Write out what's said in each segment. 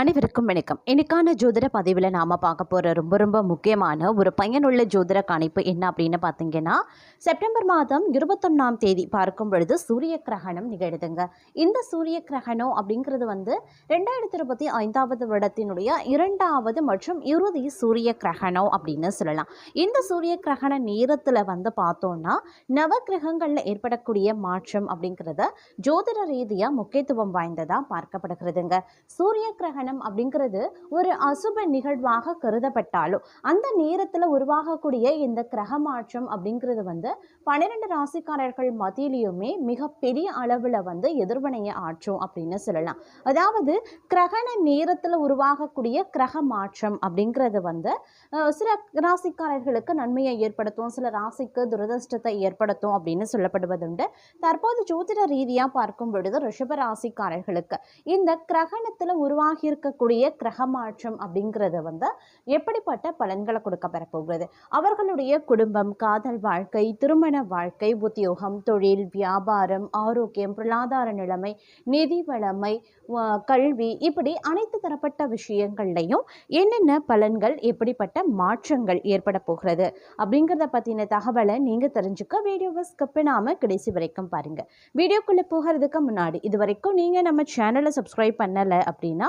அனைவருக்கும் வணக்கம். இன்னைக்கான ஜோதிட பதிவில் நாம் பார்க்க போகிற ரொம்ப ரொம்ப முக்கியமான ஒரு பயனுள்ள ஜோதிட கணிப்பு என்ன அப்படின்னு பார்த்தீங்கன்னா செப்டம்பர் மாதம் இருபத்தொன்னாம் தேதி பார்க்கும் பொழுது சூரிய கிரகணம் நிகழுதுங்க. இந்த சூரிய கிரகணம் அப்படிங்கிறது வந்து ரெண்டாயிரத்தி இருபத்தி ஐந்தாவது வருடத்தினுடைய இரண்டாவது மற்றும் இறுதி சூரிய கிரகணம் அப்படின்னு சொல்லலாம். இந்த சூரிய கிரகண நேரத்தில் வந்து பார்த்தோம்னா நவ கிரகங்களில் ஏற்படக்கூடிய மாற்றம் அப்படிங்கிறத ஜோதிட ரீதியாக முக்கியத்துவம் வாய்ந்ததாக பார்க்கப்படுகிறதுங்க. சூரிய கிரகணம் அப்படிங்கிறது ஒரு அசுப நிகழ்வாக கருதப்பட்டாலும் அந்த நேரத்தில் உருவாகக்கூடிய இந்த கிரக மாற்றம் அப்படிங்கிறது வந்து பன்னிரெண்டு ராசிக்காரர்கள் மத்தியிலையுமே மிகப்பெரிய அளவில் வந்து எதிர்வினையை ஆற்றும் அப்படின்னு சொல்லலாம். அதாவது கிரகண நேரத்தில் உருவாகக்கூடிய கிரக மாற்றம் அப்படிங்கிறது வந்து சில ராசிக்காரர்களுக்கு நன்மையை ஏற்படுத்தும் சில ராசிக்கு துரதிருஷ்டத்தை ஏற்படுத்தும் அப்படின்னு சொல்லப்படுவதுண்டு. தற்போது ஜோதிட ரீதியாக பார்க்கும் பொழுது ரிஷப ராசிக்காரர்களுக்கு இந்த கிரகணத்தில் உருவாகி இருக்கக்கூடிய கிரக மாற்றம் அப்படிங்கிறது வந்து எப்படிப்பட்ட பலன்களை கொடுக்க பெறப்போகிறது அவர்களுடைய குடும்பம் காதல் வாழ்க்கை திருமண வாழ்க்கை உத்தியோகம் தொழில் வியாபாரம் ஆரோக்கியம் பொருளாதார நிலைமை நிதி வளமை கல்வி இப்படி அனைத்து தரப்பட்ட விஷயங்கள்லையும் என்னென்ன பலன்கள் எப்படிப்பட்ட மாற்றங்கள் ஏற்பட போகிறது? அப்படிங்கிறத பற்றின தகவலை நீங்கள் தெரிஞ்சுக்க வீடியோவை ஸ்கிப் பண்ணாமல் கடைசி வரைக்கும் பாருங்கள் வீடியோக்குள்ளே போகிறதுக்கு முன்னாடி இது வரைக்கும் நீங்கள் நம்ம சேனலை சப்ஸ்கிரைப் பண்ணலை அப்படின்னா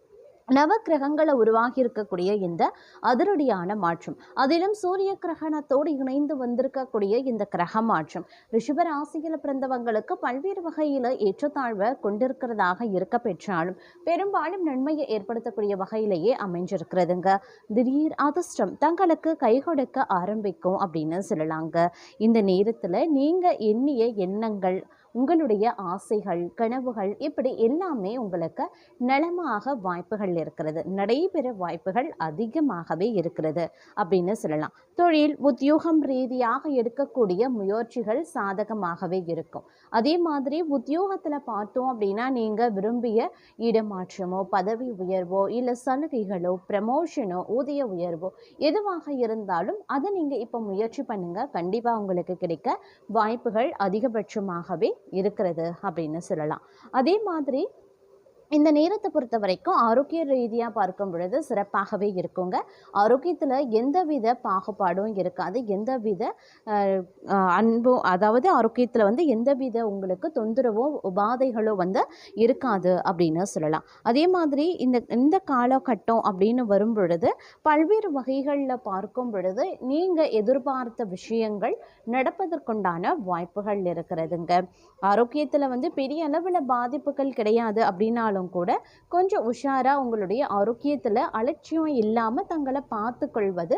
நவ கிரகங்களை உருவாகி இருக்கக்கூடிய இந்த அதிரடியான மாற்றம். அதிலும் சூரிய கிரகணத்தோடு இணைந்து வந்திருக்கக்கூடிய இந்த கிரக மாற்றம். ரிஷபராசியில் பிறந்தவங்களுக்கு பல்வேறு வகையில் ஏற்றத்தாழ்வை கொண்டிருக்கிறதாக இருக்க பெற்றாலும் பெரும்பாலும் நன்மையை ஏற்படுத்தக்கூடிய வகையிலேயே அமைஞ்சிருக்கிறதுங்க. திடீர் அதிர்ஷ்டம் தங்களுக்கு கை கொடுக்க ஆரம்பிக்கும் அப்படின்னு சொல்லலாங்க. இந்த நேரத்தில் நீங்கள் எண்ணிய எண்ணங்கள் உங்களுடைய ஆசைகள் கனவுகள் இப்படி எல்லாமே உங்களுக்கு நலமாக வாய்ப்புகள் இருக்கிறது. நடைபெற வாய்ப்புகள் அதிகமாகவே இருக்கிறது அப்படின்னு சொல்லலாம். தொழில் உத்தியோகம் ரீதியாக எடுக்கக்கூடிய முயற்சிகள் சாதகமாகவே இருக்கும். அதே மாதிரி உத்தியோகத்தில் பார்த்தோம் அப்படின்னா நீங்கள் விரும்பிய இடமாற்றமோ பதவி உயர்வோ இல்லை சலுகைகளோ ப்ரமோஷனோ ஊதிய உயர்வோ எதுவாக இருந்தாலும் அதை நீங்கள் இப்போ முயற்சி பண்ணுங்கள் கண்டிப்பாக உங்களுக்கு கிடைக்க வாய்ப்புகள் அதிகபட்சமாகவே இருக்கிறது அப்படின்னு சொல்லலாம். அதே மாதிரி இந்த நேரத்தை பொறுத்த வரைக்கும் ஆரோக்கிய ரீதியாக பார்க்கும் பொழுது சிறப்பாகவே இருக்குங்க. ஆரோக்கியத்தில் எந்தவித பாகுபாடும் இருக்காது. எந்தவித அன்பும் அதாவது ஆரோக்கியத்தில் வந்து எந்தவித உங்களுக்கு தொந்தரவோ உபாதைகளோ வந்து இருக்காது அப்படின்னு சொல்லலாம். அதே மாதிரி இந்த இந்த காலகட்டம் அப்படின்னு வரும் பொழுது பல்வேறு வகைகளில் பார்க்கும் பொழுது நீங்கள் எதிர்பார்த்த விஷயங்கள் நடப்பதற்குண்டான வாய்ப்புகள் இருக்கிறதுங்க. ஆரோக்கியத்தில் வந்து பெரிய அளவில் பாதிப்புகள் கிடையாது அப்படின்னாலும் கூட கொஞ்சம் உஷாராக உங்களுடைய ஆரோக்கியத்தில் அலட்சியம் இல்லாமல் தங்களை பார்த்து கொள்வது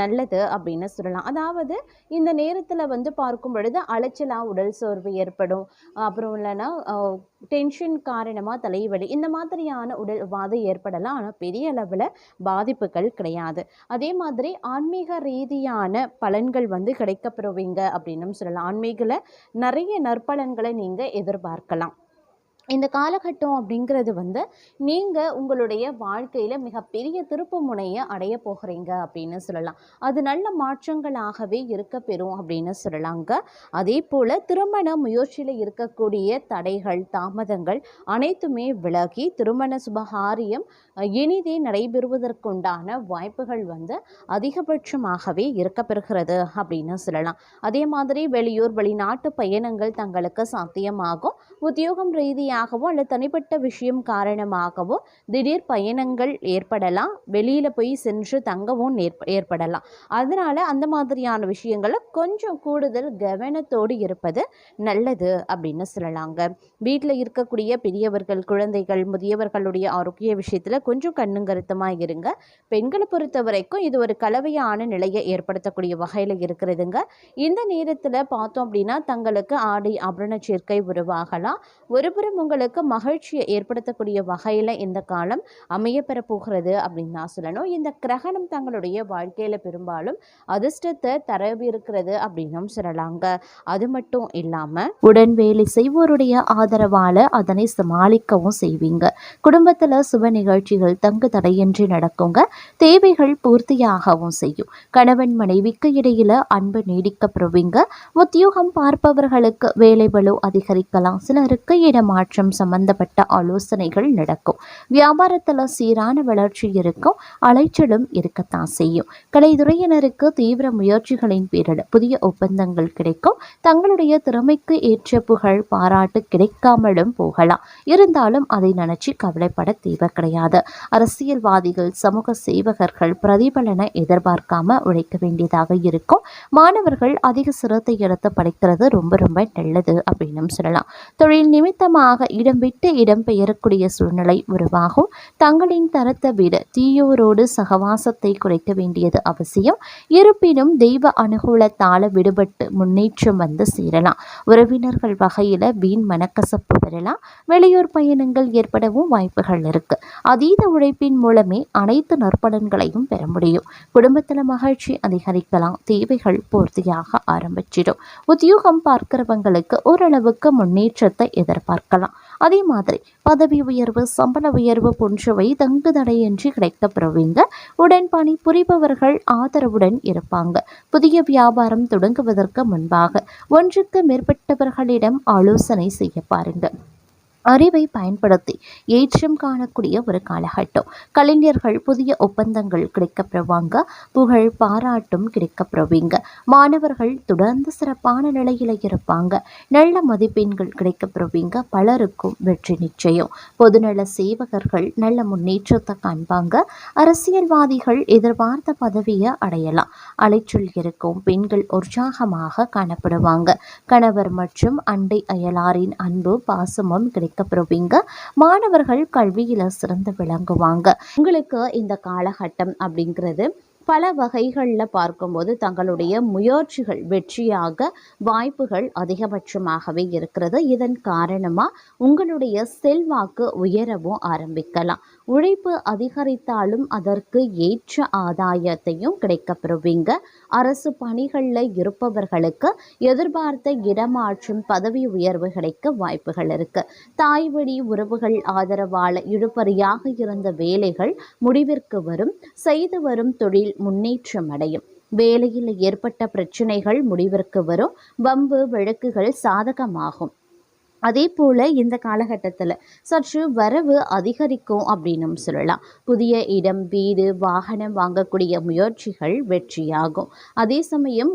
நல்லது அப்படின்னு சொல்லலாம். அதாவது இந்த நேரத்தில் வந்து பார்க்கும் பொழுது அலைச்சலாக உடல் சோர்வு ஏற்படும். அப்புறம் இல்லைன்னா டென்ஷன் காரணமாக தலைவலி இந்த மாதிரியான உடல் உபாதை ஏற்படலாம். ஆனால் பெரிய அளவில் பாதிப்புகள் கிடையாது. அதே மாதிரி ஆன்மீக ரீதியான பலன்கள் வந்து கிடைக்கப்பெறுவீங்க அப்படின்னும் சொல்லலாம். ஆன்மீகில் நிறைய நற்பலன்களை நீங்கள் எதிர்பார்க்கலாம். இந்த காலகட்டம் அப்படிங்கிறது வந்து நீங்கள் உங்களுடைய வாழ்க்கையில் மிகப்பெரிய திருப்பு முனையை அடைய போகிறீங்க அப்படின்னு சொல்லலாம். அது நல்ல மாற்றங்களாகவே இருக்க பெறும் அப்படின்னு சொல்லலாங்க. அதே போல் திருமண முயற்சியில் இருக்கக்கூடிய தடைகள் தாமதங்கள் அனைத்துமே விலகி திருமண சுபகாரியம் இனிதே நடைபெறுவதற்குண்டான வாய்ப்புகள் வந்து அதிகபட்சமாகவே இருக்க பெறுகிறது அப்படின்னு சொல்லலாம். அதே மாதிரி வெளியூர் வெளிநாட்டு பயணங்கள் தங்களுக்கு சாத்தியமாகும். உத்தியோகம் ரீதியாக ரீதியாகவோ அல்லது தனிப்பட்ட விஷயம் காரணமாகவோ திடீர் பயணங்கள் ஏற்படலாம். வெளியில் போய் சென்று தங்கவும் ஏற்படலாம். அதனால் அந்த மாதிரியான விஷயங்களை கொஞ்சம் கூடுதல் கவனத்தோடு இருப்பது நல்லது அப்படின்னு சொல்லலாங்க. வீட்டில் இருக்கக்கூடிய பெரியவர்கள் குழந்தைகள் முதியவர்களுடைய ஆரோக்கிய விஷயத்தில் கொஞ்சம் கண்ணுங்கருத்தமாக இருங்க. பெண்களை பொறுத்த வரைக்கும் இது ஒரு கலவையான நிலையை ஏற்படுத்தக்கூடிய வகையில் இருக்கிறதுங்க. இந்த நேரத்தில் பார்த்தோம் அப்படின்னா தங்களுக்கு ஆடை ஆபரண சேர்க்கை உருவாகலாம். ஒருபுறம் உங்களுக்கு மகிழ்ச்சியை ஏற்படுத்தக்கூடிய வகையில் இந்த காலம் அமையப்பெற போகிறது அப்படின்னு நான் சொல்லணும். இந்த கிரகணம் தங்களுடைய வாழ்க்கையில் பெரும்பாலும் அதிர்ஷ்டத்தை தரவிருக்கிறது அப்படின்னும் சொல்லலாங்க. அது மட்டும் இல்லாமல் உடன் வேலை செய்வோருடைய ஆதரவால் அதனை சமாளிக்கவும் செய்வீங்க. குடும்பத்தில் சுப நிகழ்ச்சிகள் தங்கு தடையின்றி நடக்குங்க. தேவைகள் பூர்த்தியாகவும் செய்யும். கணவன் மனைவிக்கு இடையில அன்பு நீடிக்க பெறுவீங்க. உத்தியோகம் பார்ப்பவர்களுக்கு வேலை பளு அதிகரிக்கலாம். சிலருக்கு இடமாற்றம் மாற்றம் சம்பந்தப்பட்ட ஆலோசனைகள் நடக்கும். வியாபாரத்தில் சீரான வளர்ச்சி இருக்கும். அலைச்சலும் இருக்கத்தான் செய்யும். கலைத்துறையினருக்கு தீவிர முயற்சிகளின் பேரில் புதிய ஒப்பந்தங்கள் கிடைக்கும். தங்களுடைய திறமைக்கு ஏற்ற புகழ் பாராட்டு கிடைக்காமலும் போகலாம். இருந்தாலும் அதை நினைச்சு கவலைப்பட தேவை கிடையாது. அரசியல்வாதிகள் சமூக சேவகர்கள் பிரதிபலனை எதிர்பார்க்காம உழைக்க வேண்டியதாக இருக்கும். மாணவர்கள் அதிக சிரத்தை எடுத்து படிக்கிறது ரொம்ப ரொம்ப நல்லது அப்படின்னு சொல்லலாம். தொழில் நிமித்தமாக இடம் விட்டு இடம் பெயரக்கூடிய சூழ்நிலை உருவாகும். தங்களின் தரத்தை விட தீயோரோடு சகவாசத்தை குறைக்க வேண்டியது அவசியம். இருப்பினும் தெய்வ அனுகூலத்தால விடுபட்டு முன்னேற்றம் வந்து சேரலாம். உறவினர்கள் வகையில் வீண் மனக்கசப்பு பெறலாம். வெளியூர் பயணங்கள் ஏற்படவும் வாய்ப்புகள் இருக்கு. அதீத உழைப்பின் மூலமே அனைத்து நற்பலன்களையும் பெற முடியும். குடும்பத்தில் மகிழ்ச்சி அதிகரிக்கலாம். தேவைகள் பூர்த்தியாக ஆரம்பிச்சிடும். உத்தியோகம் பார்க்கிறவங்களுக்கு ஓரளவுக்கு முன்னேற்றத்தை எதிர்பார்க்கலாம். அதே மாதிரி பதவி உயர்வு சம்பள உயர்வு போன்றவை தங்கு தடையின்றி கிடைக்கப் பெறுவீங்க. உடன் பணி புரிபவர்கள் ஆதரவுடன் இருப்பாங்க. புதிய வியாபாரம் தொடங்குவதற்கு முன்பாக ஒன்றுக்கு மேற்பட்டவர்களிடம் ஆலோசனை செய்ய பாருங்க. அறிவை பயன்படுத்தி ஏற்றம் காணக்கூடிய ஒரு காலகட்டம். கலைஞர்கள் புதிய ஒப்பந்தங்கள் கிடைக்கப்பெறுவாங்க புகழ் பாராட்டும் கிடைக்கப்பெறுவீங்க மாணவர்கள் தொடர்ந்து சிறப்பான நிலையில் இருப்பாங்க. நல்ல மதிப்பெண்கள் கிடைக்கப்பெறுவீங்க பலருக்கும் வெற்றி நிச்சயம். பொதுநல சேவகர்கள் நல்ல முன்னேற்றத்தை காண்பாங்க. அரசியல்வாதிகள் எதிர்பார்த்த பதவியை அடையலாம். அலைச்சல் இருக்கும் பெண்கள் உற்சாகமாக காணப்படுவாங்க. கணவர் மற்றும் அண்டை அயலாரின் அன்பு பாசமும் கிடைக்கும். கிடைக்கப்பெறுவீங்க மாணவர்கள் கல்வியில் சிறந்து விளங்குவாங்க. உங்களுக்கு இந்த காலகட்டம் அப்படிங்கிறது பல வகைகளில் பார்க்கும்போது தங்களுடைய முயற்சிகள் வெற்றியாக வாய்ப்புகள் அதிகபட்சமாகவே இருக்கிறது. இதன் காரணமாக உங்களுடைய செல்வாக்கு உயரவும் ஆரம்பிக்கலாம். உழைப்பு அதிகரித்தாலும் அதற்கு ஏற்ற ஆதாயத்தையும் கிடைக்கப்பெறுவீங்க. அரசு பணிகளில் இருப்பவர்களுக்கு எதிர்பார்த்த இடமாற்றும் பதவி உயர்வு கிடைக்க வாய்ப்புகள் இருக்கு. தாய் வழி உறவுகள் ஆதரவால் இழுபறியாக இருந்த வேலைகள் முடிவிற்கு வரும். செய்து வரும் தொழில் முன்னேற்றம் அடையும். வேலையில் ஏற்பட்ட பிரச்சனைகள் முடிவிற்கு வரும். வம்பு வழக்குகள் சாதகமாகும். அதே போல் இந்த காலகட்டத்தில் சற்று வரவு அதிகரிக்கும் அப்படின்னும் சொல்லலாம். புதிய இடம் வீடு வாகனம் வாங்கக்கூடிய முயற்சிகள் வெற்றியாகும். அதே சமயம்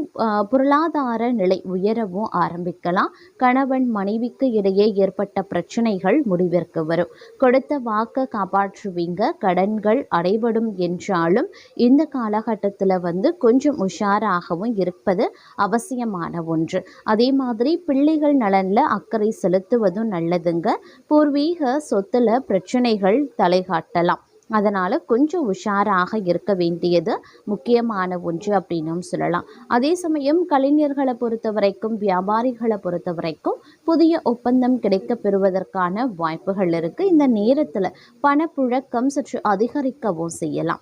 பொருளாதார நிலை உயரவும் ஆரம்பிக்கலாம். கணவன் மனைவிக்கு இடையே ஏற்பட்ட பிரச்சனைகள் முடிவிற்கு வரும். கொடுத்த வாக்கை காப்பாற்றுவீங்க கடன்கள் அடைபடும் என்றாலும் இந்த காலகட்டத்தில் வந்து கொஞ்சம் உஷாராகவும் இருப்பது அவசியமான ஒன்று. அதே மாதிரி பிள்ளைகள் நலனில் அக்கறை செலுத்த செலுத்துவதும் நல்லதுங்க. பூர்வீக சொத்துல பிரச்சனைகள் தலைகாட்டலாம். அதனால் கொஞ்சம் உஷாராக இருக்க வேண்டியது முக்கியமான ஒன்று அப்படின்னும் சொல்லலாம். அதே சமயம் கலைஞர்களை பொறுத்த வரைக்கும் வியாபாரிகளை பொறுத்த வரைக்கும் புதிய ஒப்பந்தம் கிடைக்க பெறுவதற்கான வாய்ப்புகள் இருக்குது இந்த நேரத்தில் பணப்புழக்கம் சற்று அதிகரிக்கவும் செய்யலாம்.